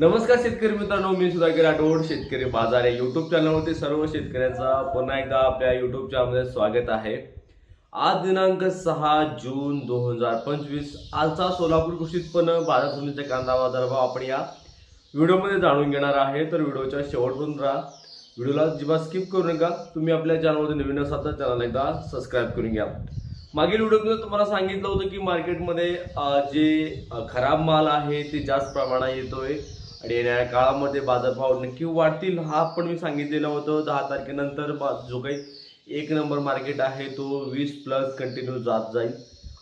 नमस्कार शेतकरी मित्रांनो मी सुधाकर राठोड शेतकरी बाजार आहे युट्यूब चॅनलवरती सर्व शेतकऱ्यांचा पुन्हा एकदा आपल्या युट्यूब चॅनलमध्ये स्वागत आहे. आज दिनांक सहा जून दोन हजार पंचवीस आजचा सोलापूर कृषी उत्पन्न बाजार समितीचा कांदा बाजारभाव आपण या व्हिडिओमध्ये जाणून घेणार आहे. तर व्हिडिओच्या शेवटपर्यंत राहा. व्हिडिओला अजिबात स्किप करू नका. तुम्ही आपल्या चॅनलमध्ये नवीन असाल तर चॅनल एकदा सबस्क्राईब करून घ्या. मागील व्हिडिओमध्ये तुम्हाला सांगितलं होतं की मार्केटमध्ये जे खराब माल आहे ते जास्त प्रमाणात येतोय. आणि येणाऱ्या काळामध्ये बाजारभाव नक्की वाढतील हा पण मी सांगितलेलं होतं. दहा तारखेनंतर बा- जो काही एक नंबर मार्केट आहे तो वीस प्लस कंटिन्यू जात जाईल.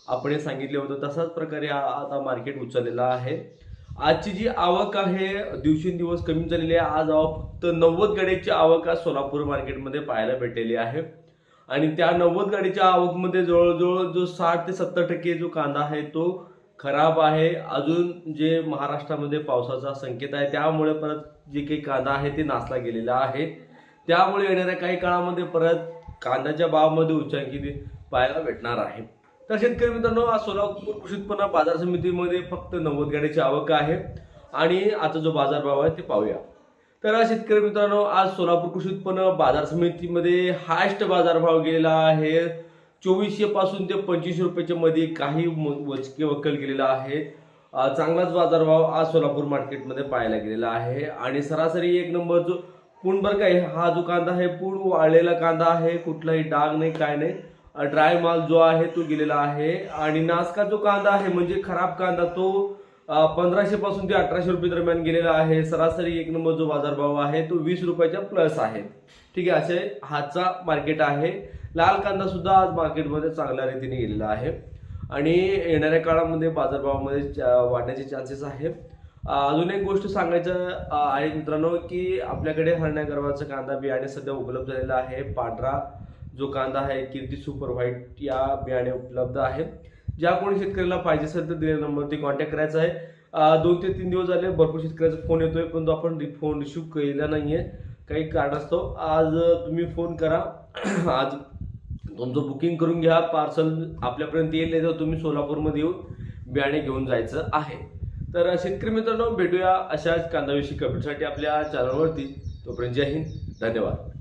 आपण हे सांगितलं होतं तसाच प्रकारे आता मार्केट उचललेला आहे. आजची जी आवक आहे दिवसेंदिवस कमी झालेली आहे. आज आवक फक्त नव्वद गाड्याची आवक आज सोलापूर मार्केटमध्ये पाहायला भेटलेली आहे. आणि त्या नव्वद गाडीच्या आवकमध्ये जवळजवळ जो साठ ते सत्तर टक्के जो कांदा आहे तो खराब आहे. अजून जे महाराष्ट्रामध्ये पावसाचा संकेत आहे त्यामुळे परत जे काही कांदा आहे ते नासला गेलेला आहे. त्यामुळे येणाऱ्या काही काळामध्ये परत कांद्याच्या भावामध्ये उच्चांकी पाहायला भेटणार आहे. तर शेतकरी मित्रांनो आज सोलापूर कृषी उत्पन्न बाजार समितीमध्ये फक्त नव्वद गाड्याची आवक आहे आणि आता जो बाजारभाव आहे ते पाहूया. तर शेतकरी मित्रांनो आज सोलापूर कृषी उत्पन्न बाजार समितीमध्ये हायस्ट बाजारभाव गेलेला आहे. चोवीसशे पासून ते पंचवीसशे रुपयाच्या मध्ये काही वचके वकल गेलेला आहे. चांगलाच बाजारभाव आज सोलापूर मार्केटमध्ये पाहायला गेलेला आहे. आणि सरासरी एक नंबर जो पूर्ण बरं काय हा जो कांदा आहे पूर्ण वाळलेला कांदा आहे कुठलाही डाग नाही काय नाही. ड्राय माल जो आहे तो गेलेला आहे. आणि नासका जो कांदा आहे म्हणजे खराब कांदा तो पंधराशे पासून ते अठराशे रुपये दरम्यान गेलेला आहे. सरासरी एक नंबर जो बाजारभाव आहे तो वीस रुपयाच्या प्लस आहे. ठीक आहे असे हाचा मार्केट आहे. लाल कांदा सुद्धा आज मार्केटमध्ये चांगल्या रीतीने गेलेला आहे. आणि येणाऱ्या काळामध्ये बाजारभावामध्ये वाढण्याचे चान्सेस आहे अजून एक गोष्ट सांगायचं आहे मित्रांनो की आपल्याकडे हरण्या गर्भाचा कांदा बियाणे सध्या उपलब्ध झालेला आहे. पांढरा जो कांदा आहे कीर्ती सुपर व्हाईट या बियाणे उपलब्ध आहे. ज्या कोणी शेतकऱ्याला पाहिजे असेल तर दिलेल्या नंबरवरती कॉन्टॅक्ट करायचा आहे. दोन ते तीन दिवस झाले भरपूर शेतकऱ्याचा फोन येतोय पण आपण फोन रिसिव्ह केलेला आहे काही कारणास्तव आज तुम्ही फोन करा. आज तुमचं बुकिंग करून घ्या. पार्सल आपल्यापर्यंत येईल नाही तर तुम्ही सोलापूरमध्ये येऊन बियाणे घेऊन जायचं आहे. तर शेतकरी मित्रांनो भेटूया अशाच कांदाविषयी कमेंटसाठी आपल्या चॅनलवरती तोपर्यंत जय हिंद. धन्यवाद.